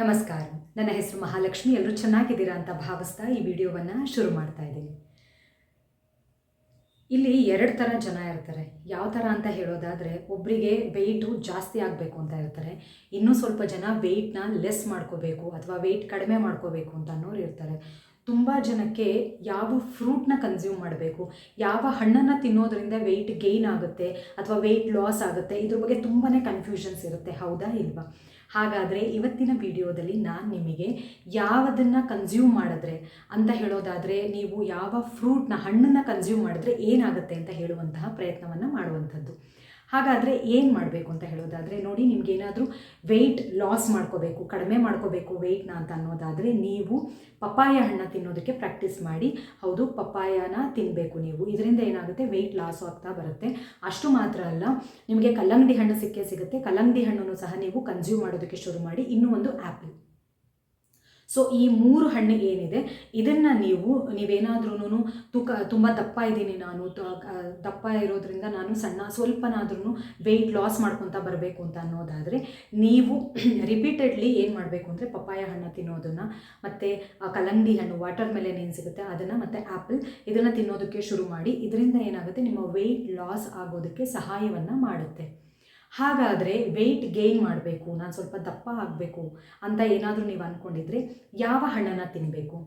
ನಮಸ್ಕಾರ. ನನ್ನ ಹೆಸರು ಮಹಾಲಕ್ಷ್ಮಿ. ಎಲ್ಲರೂ ಚೆನ್ನಾಗಿದ್ದೀರಾ ಅಂತ ಭಾವಿಸ್ತಾ ಈ ವಿಡಿಯೋವನ್ನು ಶುರು ಮಾಡ್ತಾ ಇದ್ದೀನಿ. ಇಲ್ಲಿ ಎರಡು ಥರ ಜನ ಇರ್ತಾರೆ. ಯಾವ ಥರ ಅಂತ ಹೇಳೋದಾದರೆ ಒಬ್ಬರಿಗೆ ವೆಯ್ಟು ಜಾಸ್ತಿ ಆಗಬೇಕು ಅಂತ ಇರ್ತಾರೆ. ಇನ್ನೂ ಸ್ವಲ್ಪ ಜನ ವೆಯ್ಟ್ನ ಲೆಸ್ ಮಾಡ್ಕೋಬೇಕು ಅಥವಾ ವೆಯ್ಟ್ ಕಡಿಮೆ ಮಾಡ್ಕೋಬೇಕು ಅಂತ ಅನ್ನೋರು ಇರ್ತಾರೆ. ತುಂಬ ಜನಕ್ಕೆ ಯಾವ ಫ್ರೂಟ್ನ ಕನ್ಸ್ಯೂಮ್ ಮಾಡಬೇಕು, ಯಾವ ಹಣ್ಣನ್ನು ತಿನ್ನೋದ್ರಿಂದ ವೆಯ್ಟ್ ಗೇಯ್ನ್ ಆಗುತ್ತೆ ಅಥವಾ ವೆಯ್ಟ್ ಲಾಸ್ ಆಗುತ್ತೆ, ಇದ್ರ ಬಗ್ಗೆ ತುಂಬಾ ಕನ್ಫ್ಯೂಷನ್ಸ್ ಇರುತ್ತೆ. ಹೌದಾ ಇಲ್ವಾ? ಹಾಗಾದರೆ ಇವತ್ತಿನ ವಿಡಿಯೋದಲ್ಲಿ ನಾನು ನಿಮಗೆ ಯಾವುದನ್ನು ಕನ್ಸ್ಯೂಮ್ ಮಾಡಿದ್ರೆ ಅಂತ ಹೇಳೋದಾದರೆ ನೀವು ಯಾವ ಫ್ರೂಟ್ನ ಹಣ್ಣನ್ನು ಕನ್ಸ್ಯೂಮ್ ಮಾಡಿದ್ರೆ ಏನಾಗುತ್ತೆ ಅಂತ ಹೇಳುವಂತಹ ಪ್ರಯತ್ನವನ್ನು ಮಾಡುವಂಥದ್ದು. ಹಾಗಾದರೆ ಏನು ಮಾಡಬೇಕು ಅಂತ ಹೇಳೋದಾದರೆ ನೋಡಿ ನಿಮಗೇನಾದರೂ ವೆಯ್ಟ್ ಲಾಸ್ ಮಾಡ್ಕೋಬೇಕು, ಕಡಿಮೆ ಮಾಡ್ಕೋಬೇಕು ವೆಯ್ಟ್ನ ಅಂತ ಅನ್ನೋದಾದರೆ ನೀವು ಪಪ್ಪಾಯ ಹಣ್ಣು ತಿನ್ನೋದಕ್ಕೆ ಪ್ರಾಕ್ಟೀಸ್ ಮಾಡಿ, ಹೌದು, ಪಪ್ಪಾಯನ ತಿನ್ನಬೇಕು ನೀವು. ಇದರಿಂದ ಏನಾಗುತ್ತೆ? ವೆಯ್ಟ್ ಲಾಸ್ ಆಗ್ತಾ ಬರುತ್ತೆ. ಅಷ್ಟು ಮಾತ್ರ ಅಲ್ಲ, ನಿಮಗೆ ಕಲ್ಲಂಗಡಿ ಹಣ್ಣು ಸಿಕ್ಕೇ ಸಿಗುತ್ತೆ. ಕಲ್ಲಂಗಡಿ ಹಣ್ಣನ್ನು ಸಹ ನೀವು ಕನ್ಸ್ಯೂಮ್ ಮಾಡೋದಕ್ಕೆ ಶುರು ಮಾಡಿ, ಇನ್ನೂ ಒಂದು ಆ್ಯಪಲ್ ಸೊ ಈ ಮೂರು ಹಣ್ಣು ಏನಿದೆ, ಇದನ್ನು ನೀವು ನೀವೇನಾದ್ರೂ ತೂಕ, ತುಂಬ ದಪ್ಪ ಇದ್ದೀನಿ ನಾನು ದಪ್ಪ ಇರೋದ್ರಿಂದ ನಾನು ಸಣ್ಣ ಸ್ವಲ್ಪನಾದ್ರೂ ವೆಯ್ಟ್ ಲಾಸ್ ಮಾಡ್ಕೊತಾ ಬರಬೇಕು ಅಂತ ಅನ್ನೋದಾದರೆ, ನೀವು ರಿಪೀಟೆಡ್ಲಿ ಏನು ಮಾಡಬೇಕು ಅಂದರೆ ಪಪ್ಪಾಯ ಹಣ್ಣು ತಿನ್ನೋದನ್ನು, ಮತ್ತು ಕಲ್ಲಂಗಡಿ ಹಣ್ಣು ವಾಟರ್ ಮೆಲನ್ ಏನು ಸಿಗುತ್ತೆ, ಅದನ್ನು ಮತ್ತು ಆ್ಯಪಲ್ ಇದನ್ನು ತಿನ್ನೋದಕ್ಕೆ ಶುರು ಮಾಡಿ, ಇದರಿಂದ ಏನಾಗುತ್ತೆ, ನಿಮ್ಮ ವೆಯ್ಟ್ ಲಾಸ್ ಆಗೋದಕ್ಕೆ ಸಹಾಯವನ್ನು ಮಾಡುತ್ತೆ. ಹಾಗಾದರೆ ವೆಯ್ಟ್ ಗೇನ್ ಮಾಡಬೇಕು, ನಾನು ಸ್ವಲ್ಪ ದಪ್ಪ ಆಗಬೇಕು ಅಂತ ಏನಾದರೂ ನೀವು ಅಂದ್ಕೊಂಡಿದ್ರೆ ಯಾವ ಹಣ್ಣನ್ನು ತಿನ್ನಬೇಕು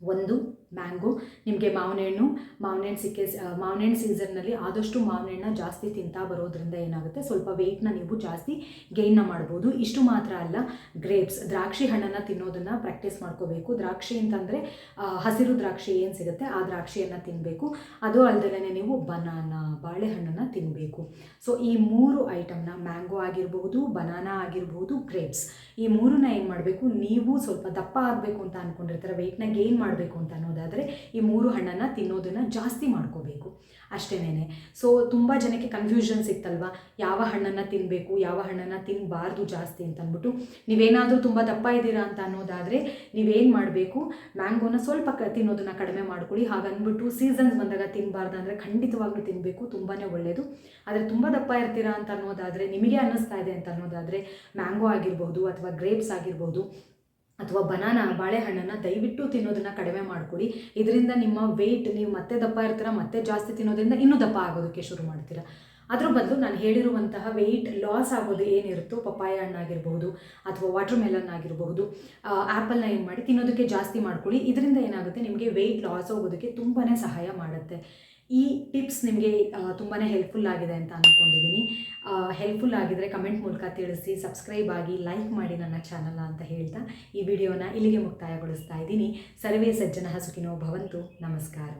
ಒಂದು ಮ್ಯಾಂಗೋ. ನಿಮಗೆ ಮಾವಿನ ಹಣ್ಣು ಮಾವಿನ ಹಣ್ಣು ಸಿಕ್ಕೆ ಮಾವಿನ ಹಣ್ಣು ಸೀಸನ್ನಲ್ಲಿ ಆದಷ್ಟು ಮಾವಿನ ಹಣ್ಣನ್ನ ಜಾಸ್ತಿ ತಿಂತಾ ಬರೋದ್ರಿಂದ ಏನಾಗುತ್ತೆ? ಸ್ವಲ್ಪ ವೆಯ್ಟ್ನ ನೀವು ಜಾಸ್ತಿ ಗೈನ್ನ ಮಾಡ್ಬೋದು. ಇಷ್ಟು ಮಾತ್ರ ಅಲ್ಲ, ಗ್ರೇಪ್ಸ್, ದ್ರಾಕ್ಷಿ ಹಣ್ಣನ್ನು ತಿನ್ನೋದನ್ನು ಪ್ರಾಕ್ಟೀಸ್ ಮಾಡ್ಕೋಬೇಕು. ದ್ರಾಕ್ಷಿ ಅಂತಂದರೆ ಹಸಿರು ದ್ರಾಕ್ಷಿ ಏನು ಸಿಗುತ್ತೆ? ಆ ದ್ರಾಕ್ಷಿಯನ್ನು ತಿನ್ನಬೇಕು ಅದು ಅಲ್ಲದೇ ನೀವು ಬನಾನ, ಬಾಳೆಹಣ್ಣನ್ನು ತಿನ್ನಬೇಕು ಸೊ, ಈ ಮೂರು ಐಟಮ್ನ ಮ್ಯಾಂಗೋ ಆಗಿರ್ಬೋದು, ಬನಾನಾ ಆಗಿರ್ಬೋದು, ಗ್ರೇಪ್ಸ್. ಈ ಮೂರನ್ನ ಏನು ಮಾಡಬೇಕು? ನೀವು ಸ್ವಲ್ಪ ದಪ್ಪ ಆಗಬೇಕು ಅಂತ ಅಂದ್ಕೊಂಡಿರ್ತಾರೆ ವೆಯ್ಟ್ನ ಗೇನ್ ಮಾಡಬೇಕು ಅಂತ ಅನ್ನೋದಾದರೆ ಈ ಮೂರು ಹಣ್ಣನ್ನು ತಿನ್ನೋದನ್ನು ಜಾಸ್ತಿ ಮಾಡ್ಕೋಬೇಕು. ಅಷ್ಟೇನೇ ಸೊ ತುಂಬ ಜನಕ್ಕೆ ಕನ್ಫ್ಯೂಷನ್ ಸಿಕ್ತಲ್ವಾ? ಯಾವ ಹಣ್ಣನ್ನು ತಿನ್ನಬೇಕು ಯಾವ ಹಣ್ಣನ್ನು ತಿನ್ನಬಾರ್ದು ಜಾಸ್ತಿ ಅಂತ ಅಂದ್ಬಿಟ್ಟು ನೀವೇನಾದರೂ ತುಂಬ ದಪ್ಪ ಇದ್ದೀರಾ ಅಂತ ಅನ್ನೋದಾದರೆ ನೀವೇನು ಮಾಡಬೇಕು? ಮ್ಯಾಂಗೋನ ಸ್ವಲ್ಪ ಕ ತಿನ್ನೋದನ್ನು ಕಡಿಮೆ ಮಾಡ್ಕೊಳ್ಳಿ. ಹಾಗನ್ಬಿಟ್ಟು ಸೀಸನ್ಸ್ ಬಂದಾಗ ತಿನ್ನಬಾರ್ದು ಅಂದರೆ ಖಂಡಿತವಾಗ್ಲೂ ತಿನ್ನಬೇಕು ತುಂಬಾ ಒಳ್ಳೆಯದು ಆದರೆ ತುಂಬ ದಪ್ಪ ಇರ್ತೀರಾ ಅಂತ ಅನ್ನೋದಾದರೆ, ನಿಮಗೆ ಅನ್ನಿಸ್ತಾ ಇದೆ ಅಂತ ಅನ್ನೋದಾದರೆ, ಮ್ಯಾಂಗೋ ಆಗಿರ್ಬೋದು ಅಥವಾ ಗ್ರೇಪ್ಸ್ ಆಗಿರ್ಬೋದು ಅಥವಾ ಬನಾನಾ ಬಾಳೆಹಣ್ಣನ್ನು ದಯವಿಟ್ಟು ತಿನ್ನೋದನ್ನು ಕಡಿಮೆ ಮಾಡ್ಕೊಳ್ಳಿ ಇದರಿಂದ ನಿಮ್ಮ ವೆಯ್ಟ್ ನೀವು ಮತ್ತೆ ದಪ್ಪ ಇರ್ತೀರ, ಮತ್ತೆ ಜಾಸ್ತಿ ತಿನ್ನೋದ್ರಿಂದ ಇನ್ನೂ ದಪ್ಪ ಆಗೋದಕ್ಕೆ ಶುರು ಮಾಡ್ತೀರಾ. ಅದ್ರ ಬದಲು ನಾನು ಹೇಳಿರುವಂತಹ ವೆಯ್ಟ್ ಲಾಸ್ ಆಗೋದು ಏನಿರುತ್ತೋ, ಪಪ್ಪಾಯ ಆಗಿರಬಹುದು ಅಥವಾ ವಾಟರ್ ಮೆಲನ್ ಆಗಿರಬಹುದು ಆ್ಯಪಲ್ನ ಏನು ಮಾಡಿ ತಿನ್ನೋದಕ್ಕೆ ಜಾಸ್ತಿ ಮಾಡ್ಕೊಳ್ಳಿ ಇದರಿಂದ ಏನಾಗುತ್ತೆ, ನಿಮಗೆ ವೆಯ್ಟ್ ಲಾಸ್ ಆಗೋದಕ್ಕೆ ತುಂಬಾ ಸಹಾಯ ಮಾಡುತ್ತೆ. ಈ ಟಿಪ್ಸ್ ನಿಮಗೆ ತುಂಬಾ ಹೆಲ್ಪ್ಫುಲ್ ಆಗಿದೆ ಅಂತ ಅಂದ್ಕೊಂಡಿದ್ದೀನಿ ಹೆಲ್ಪ್ಫುಲ್ ಆಗಿದ್ರೆ ಕಮೆಂಟ್ ಮೂಲಕ ತಿಳಿಸಿ ಸಬ್ಸ್ಕ್ರೈಬ್ ಆಗಿ ಲೈಕ್ ಮಾಡಿ ನನ್ನ ಚಾನಲ್ನ ಅಂತ ಹೇಳ್ತಾ ಈ ವಿಡಿಯೋನ ಇಲ್ಲಿಗೆ ಮುಕ್ತಾಯಗೊಳಿಸ್ತಾ ಇದ್ದೀನಿ. ಸರ್ವೇ ಸಜ್ಜನ ಹಸುಕಿನೋ ಭವಂತು. ನಮಸ್ಕಾರ.